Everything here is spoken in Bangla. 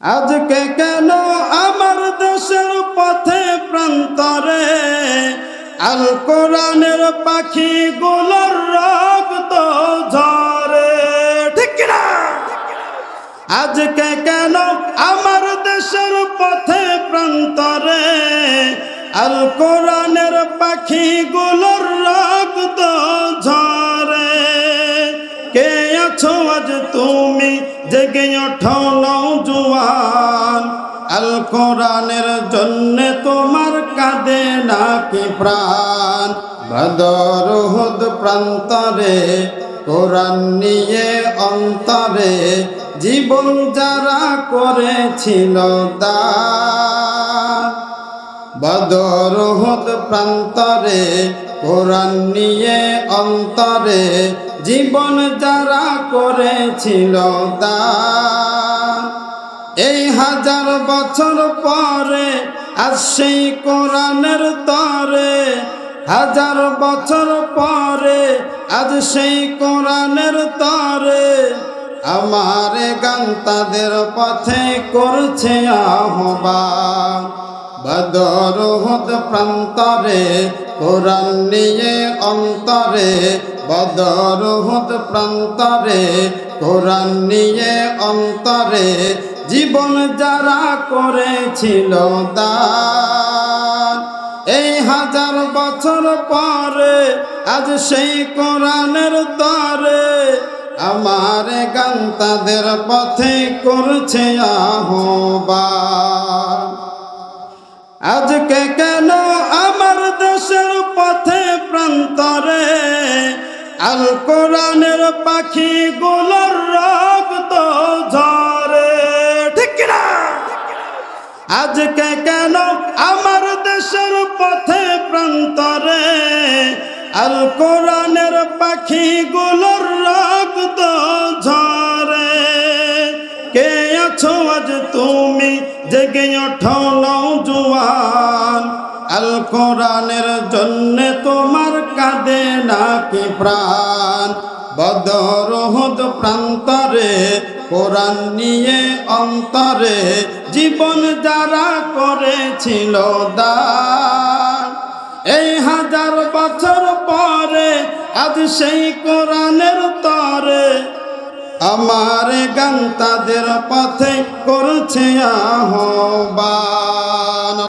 আজকে কেন আমার দেশের পথে প্রান্তরে? আল কোরআনের পাখি গুলোর রক্ত ঝরে। ঠিক কিনা? আজকে কেন আমার দেশের পথে প্রান্তরে? আল কোরআনের পাখি গুলোর আছো আজ তুমি, জেগে ওঠো নৌজুয়ান আল কোরআনের জন্য তোমার কাঁদে নাকি প্রাণ? বদর হুদ প্রান্তরে, কোরআন নিয়ে অন্তরে, জীবন যারা করেছিল দান বদর হুদ প্রান্তরে, কোরআন নিয়ে অন্তরে জীবন যারা করেছিল দান এই হাজার বছর পরে আজ সেই কোরআনের তরে, হাজার বছর পরে আজ সেই কোরআনের তরে, আমার গান তাদের পথে করছে আহ্বান। বদর হদ প্রান্তরে, কোরআন নিয়ে অন্তরে বদর হদ প্রান্তরে, কোরআন নিয়ে অন্তরে জীবন যারা করেছিল দান। এই হাজার বছর পরে আজ সেই কোরআনের তরে আমার গান তাদের পথে করছে আহ্বান। আজকে কেন আল কোরআনের পাখি গুলোর রক্ত ঝরে। ঠিক কিনা? আজকে কেন আমার দেশের পথে প্রান্তরে আল কোরআনের পাখি গুলোর রক্ত ঝরে? কে আছো আজ তুমি জেগে ওঠো নৌজুয়ান আল কোরআনের জন্য তোমার নাকি প্রাণ? বদর হুদ প্রান্তরে, কোরআন নিয়ে অন্তরে, জীবন যারা করেছিল দান। এই হাজার বছর পরে, আজ সেই কোরআনের তরে, আমার গান তাদের পথে করছে আহ্বান।